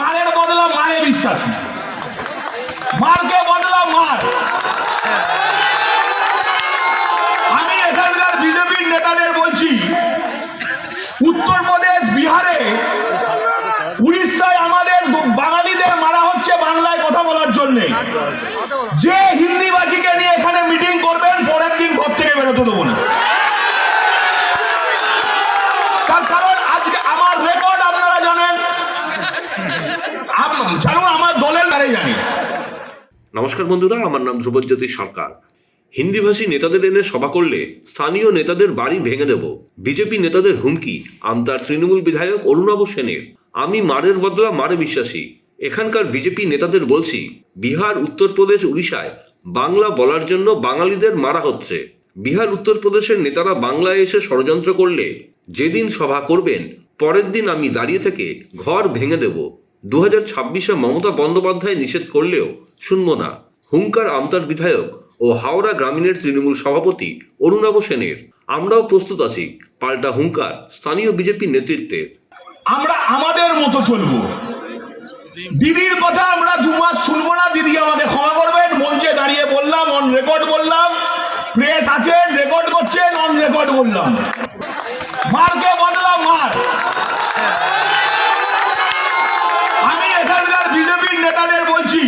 মারের বদলা মারে বিশ্বাসী। মারকে বদলা মার আমি এখানকার বিজেপির নেতাদের বলছি উত্তরপ্রদেশ বিহারে উড়িষ্যায় আমাদের দু- বাঙালিদের মারা হচ্ছে বাংলায় কথা বলার জন্য যে হিন্দিবাজিকে নিয়ে এখানে মিটিং করবেন পরের দিন ঘর থেকে বেরোতে দেবো না তার কারণ আজকে আমার রেকর্ড আপনারা জানেন আম- জানুন আমার দলের নারে জানি নমস্কার বন্ধুরা, আমার নাম ধ্রুবজ্যোতি সরকার। হিন্দিভাষী নেতাদের এনে সভা করলে স্থানীয় নেতাদের বাড়ি ভেঙে দেব। বিজেপি নেতাদের হুমকি আমতার তৃণমূল বিধায়ক অরুণাভ সেনের। আমি মারের বদলা মারে বিশ্বাসী। এখানকার বিজেপি নেতাদের বলছি, বিহার, উত্তরপ্রদেশ, উড়িষ্যায় বাংলা বলার জন্য বাঙালিদের মারা হচ্ছে। বিহার, উত্তরপ্রদেশের নেতারা বাংলায় এসে ষড়যন্ত্র করলে যেদিন সভা করবেন, পরের দিন আমি দাঁড়িয়ে থেকে ঘর ভেঙে দেব। দু হাজার ছাব্বিশে মমতা বন্দ্যোপাধ্যায় নিষেধ করলেও শুনব না। হুঙ্কার আমতার বিধায়ক ও হাওড়া গ্রামীণের তৃণমূল সভাপতি অরুণাভ সেনের। আমরাও প্রস্তুত আছি, পাল্টা হুঙ্কার, স্থানীয় বিজেপি নেতৃত্বের আমরা আমাদের মতো চলবো। দিদির কথা আমরা দু মাস শুনব না, দিদি আমাকে ক্ষমা করবেন। মঞ্চে দাঁড়িয়ে বললাম অন রেকর্ড বললাম। প্রেস আছেন রেকর্ড করছেন অন রেকর্ড বললাম। মারকে বদলা মার আমি এখানকার বিজেপির নেতাদের বলছি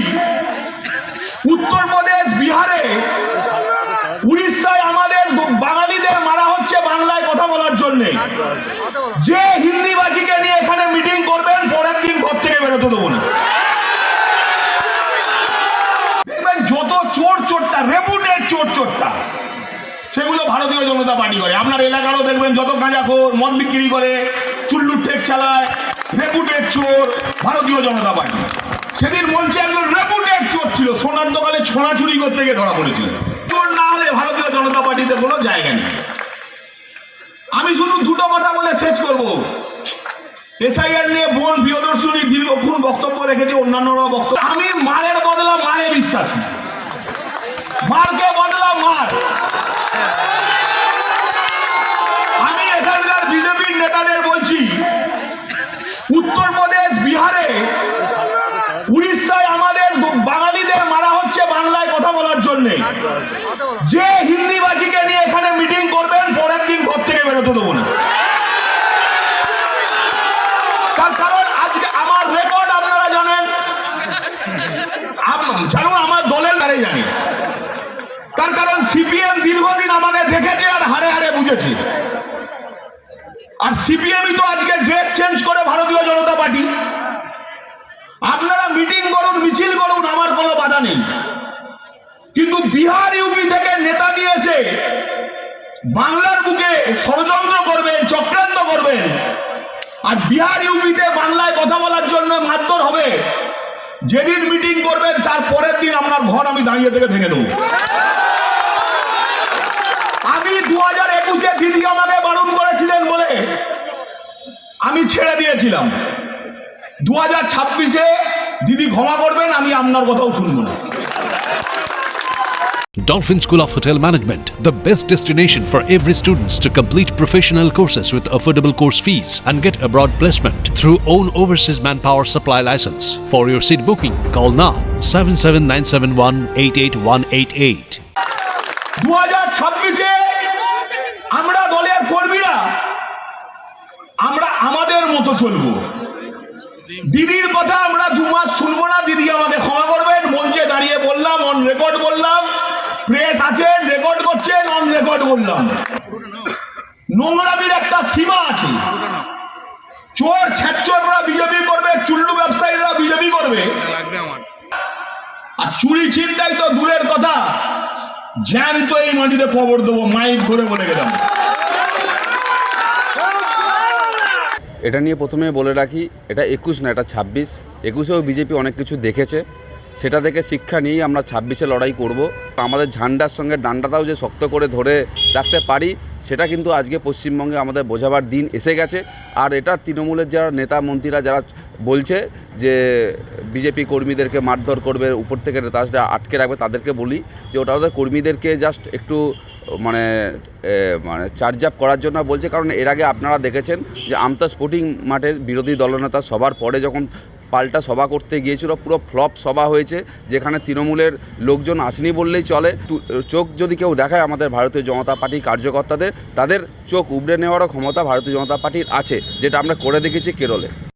উত্তরপ্রদেশ বিহারে উড়িষ্যায় আমাদের দু- বাঙালিদের মারা হচ্ছে বাংলায় কথা বলার জন্যে যে হিন্দিবাজিকে নিয়ে এখানে মিটিং করবেন পরের দিন ঘর থেকে বেরোতে দেবো না। দেখবেন যত চোর চোরটা চোর চোরটা, সেগুলো ভারতীয় জনতা পার্টি করে। আপনার এলাকারও দেখবেন যত গাঁজাখোর, মদ বিক্রি করে, চুল্লুর চালায় চোর ভারতীয় জনতা পার্টি। সেদিন মঞ্চে একজন রেপুটেড চোর ছিল, সোনার দোকানে ছোঁড়া চুরি করতে গিয়ে ধরা পড়েছিল। চোর না হলে ভারতীয় জনতা পার্টিতে কোনো জায়গা নেই। আমি শুধু দুটো কথা বলে শেষ করব। এসআইআর নিয়ে বোন রেখেছে অন্যান্যরা বক্তব্য আমি মারের বদলা মারে বিশ্বাসী। মারকে বদলা মার আমি এখানকার বিজেপির নেতাদের বলছি উত্তরপ্রদেশ বিহারে উড়িষ্যায় আমাদের দু- বাঙালিদের মারা হচ্ছে বাংলায় কথা বলার জন্য যে হিন্দিবাজিকে নিয়ে এখানে মিটিং করবেন পরের দিন ঘর থেকে বেরোতে দেবো না তার কারণ আজকে আমার রেকর্ড আপনারা জানেন আম- জানুন আমার দলের নারে জানি। তার কারণ সিপিএম দীর্ঘদিন আমাকে দেখেছে আর হারে হারে বুঝেছে। আর সিপিএমই তো আজকে ড্রেস চেঞ্জ করে ভারতীয় জনতা পার্টি। আপনারা মিটিং করুন, মিছিল করুন, আমার কোনো বাধা নেই। কিন্তু বিহার ইউপি থেকে নেতা নিয়েছে, বাংলার বুকে ষড়যন্ত্র করবেন, চক্রান্ত করবেন। আর বিহার ইউপিতে বাংলায় কথা বলার জন্য মারধর হবে। যেদিন মিটিং করবেন, তার পরের দিন আপনার ঘর আমি দাঁড়িয়ে থেকে ভেঙে দেবো। আমি দু হাজার একুশে দিদি আমাকে বারণ করেছিলেন বলে আমি ছেড়ে দিয়েছিলাম। দু হাজার ছাব্বিশে দিদি ক্ষমা করবেন, আমি আপনার কথাও শুনব না। Dolphin School of Hotel Management, the best destination for every students to complete professional courses with affordable course fees and get abroad placement through own overseas manpower supply license. For your seat booking, call now 77971 দু হাজার ছাব্বিশে আমরা দলের কর্মীরা আমরা আমাদের মতো চলবো দিদির কথা আমরা প্রেস আছেন রেকর্ড করছেন অন রেকর্ড বললাম। নোংরামির একটা সীমা আছে। চোর ছ্যাচররা বিজেপি করবে, চুল্লু ব্যবসায়ীরা বিজেপি করবে। আর চুরি ছিনতাই তো দূরের কথা। জ্যান্ত এই মাটিতে কবর দেবো, মাইক ধরে বলে গেলাম। এটা নিয়ে প্রথমে বলে রাখি, এটা একুশ না, এটা ছাব্বিশ। একুশেও বিজেপি অনেক কিছু দেখেছে। সেটা থেকে শিক্ষা নিয়েই আমরা ছাব্বিশে লড়াই করব। আমাদের ঝান্ডার সঙ্গে ডান্ডাটাও যে শক্ত করে ধরে রাখতে পারি, সেটা কিন্তু আজকে পশ্চিমবঙ্গে আমাদের বোঝাবার দিন এসে গেছে। আর এটা তৃণমূলের যারা নেতা, মন্ত্রীরা যারা বলছে যে বিজেপি কর্মীদেরকে মারধর করবে, উপর থেকে নেতারা আটকে রাখবে, তাদেরকে বলি যে ওটা ওদের কর্মীদেরকে জাস্ট একটু মানে মানে চার্জ আপ করার জন্য বলছে। কারণ এর আগে আপনারা দেখেছেন যে আমতা স্পোর্টিং মাঠের বিরোধী দলনেতা সবার পরে যখন পাল্টা সভা করতে গিয়েছিল, পুরো ফ্লপ সভা হয়েছে, যেখানে তৃণমূলের লোকজন আসেনি বললেই চলে। চোখ যদি কেউ দেখায় আমাদের ভারতীয় জনতা পার্টির কার্যকর্তাদের, তাদের চোখ উবড়ে নেওয়ারও ক্ষমতা ভারতীয় জনতা পার্টির আছে, যেটা আমরা করে দেখেছি কেরলে।